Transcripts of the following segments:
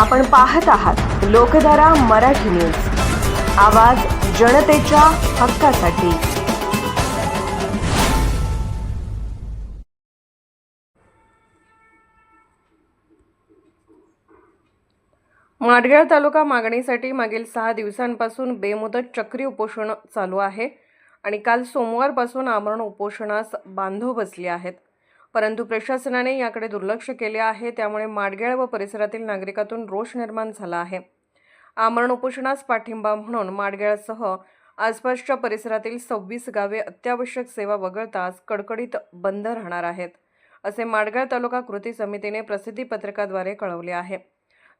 आपण पाहत आहात लोकधारा मराठी न्यूज. आवाज जनतेच्या हक्कासाठी. माडगाव तालुका मागणीसाठी मागील सहा दिवसांपासून बेमुदत चक्री उपोषण चालू आहे आणि काल सोमवारपासून आमरण उपोषणास बांधव बसले आहेत. परंतु प्रशासनाने याकडे दुर्लक्ष केले आहे त्यामुळे माडगेळ व परिसरातील नागरिकातून रोष निर्माण झाला आहे. आमरण उपोषणास पाठिंबा म्हणून माडगेळसह आसपासच्या परिसरातील सव्वीस गावे अत्यावश्यक सेवा वगळता कडकडीत बंद राहणार आहेत असे माडगाळ तालुका कृती समितीने प्रसिद्धी पत्रकाद्वारे कळवले आहे.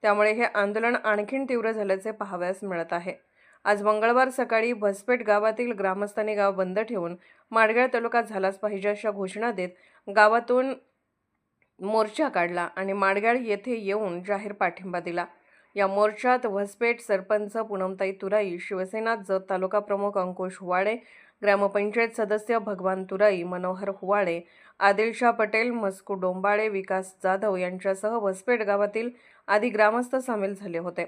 त्यामुळे हे आंदोलन आणखीन तीव्र झाल्याचे पाहावयास मिळत आहे. आज मंगळवार सकाळी भसपेट गावातील ग्रामस्थांनी गाव बंद ठेवून माडगळ तालुका झालाच पाहिजे अशा घोषणा देत गावातून मोर्चा काढला आणि माडगाळ येथे येऊन जाहीर पाठिंबा दिला. या मोर्चात व्हसपेट सरपंच पूनमताई तुराई शिवसेना जत तालुका प्रमुख अंकुश हुवाळे ग्रामपंचायत सदस्य भगवान तुराई मनोहर हुवाळे आदिलशाह पटेल मस्कू डोंबाळे विकास जाधव यांच्यासह व्हसपेट गावातील आदी ग्रामस्थ सामील झाले होते.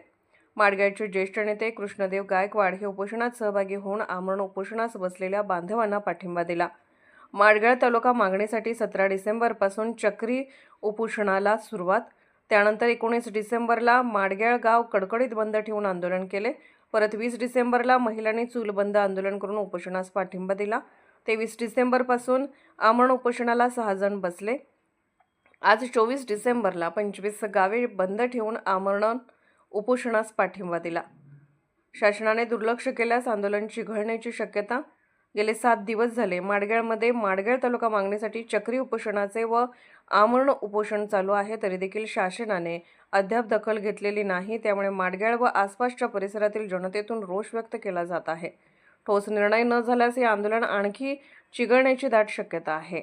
माडग्याचे ज्येष्ठ नेते कृष्णदेव गायकवाड हे उपोषणात सहभागी होऊन आमरण उपोषणास बसलेल्या बांधवांना पाठिंबा दिला. माडगळ तालुका मागणीसाठी सतरा डिसेंबरपासून चक्री उपोषणाला सुरुवात. त्यानंतर एकोणीस डिसेंबरला माडगेळ गाव कडकडीत बंद ठेवून आंदोलन केले. परत वीस डिसेंबरला महिलांनी चूलबंद आंदोलन करून उपोषणास पाठिंबा दिला. तेवीस डिसेंबरपासून आमरण उपोषणाला सहा जण बसले. आज चोवीस डिसेंबरला पंचवीस गावे बंद ठेवून आमरण उपोषणास पाठिंबा दिला. शासनाने दुर्लक्ष केल्यास आंदोलन चिघळण्याची शक्यता गेले सात दिवस झाले. माडगळमध्ये माडगळ तालुका मागणीसाठी चक्री उपोषणाचे व आमरण उपोषण चालू आहे तरी देखील शासनाने अद्याप दखल घेतलेली नाही. त्यामुळे माडगळ व आसपासच्या परिसरातील जनतेतून रोष व्यक्त केला जात आहे. ठोस निर्णय न झाल्यास हे आंदोलन आणखी चिघळण्याची दाट शक्यता आहे.